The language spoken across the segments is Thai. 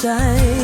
ใจ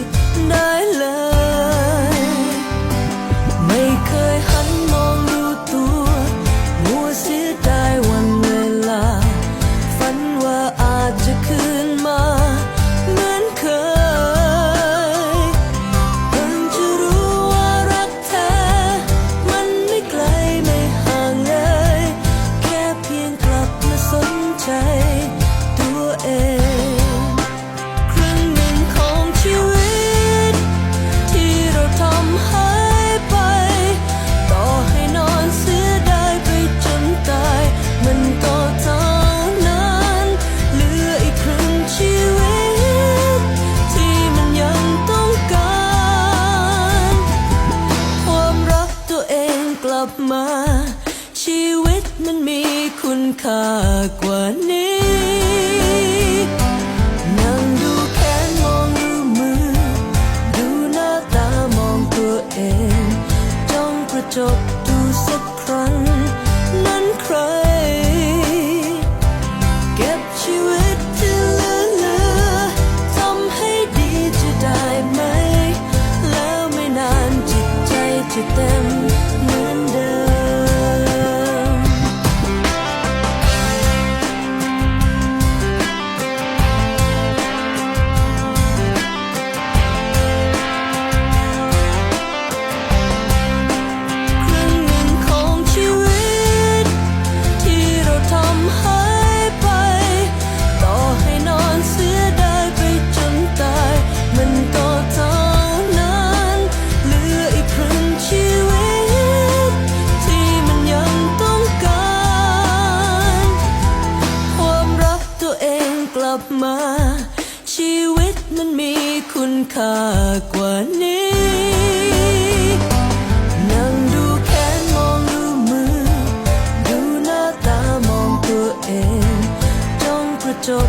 มา ชีวิตมันมีคุณค่ากว่านี้นั่บดูสักครั้ง นั้นใคร เก็บชีวิตที่เหลือเหลือทำให้ดีจะได้ไหม แล้วไม่นานจิตใจจะเต็ม กลับมา ชีวิตมันมีคุณค่ากว่านี้นั่งดูแขนมองดูมือ ดูหน้าตามองตัวเองจ้องกระจก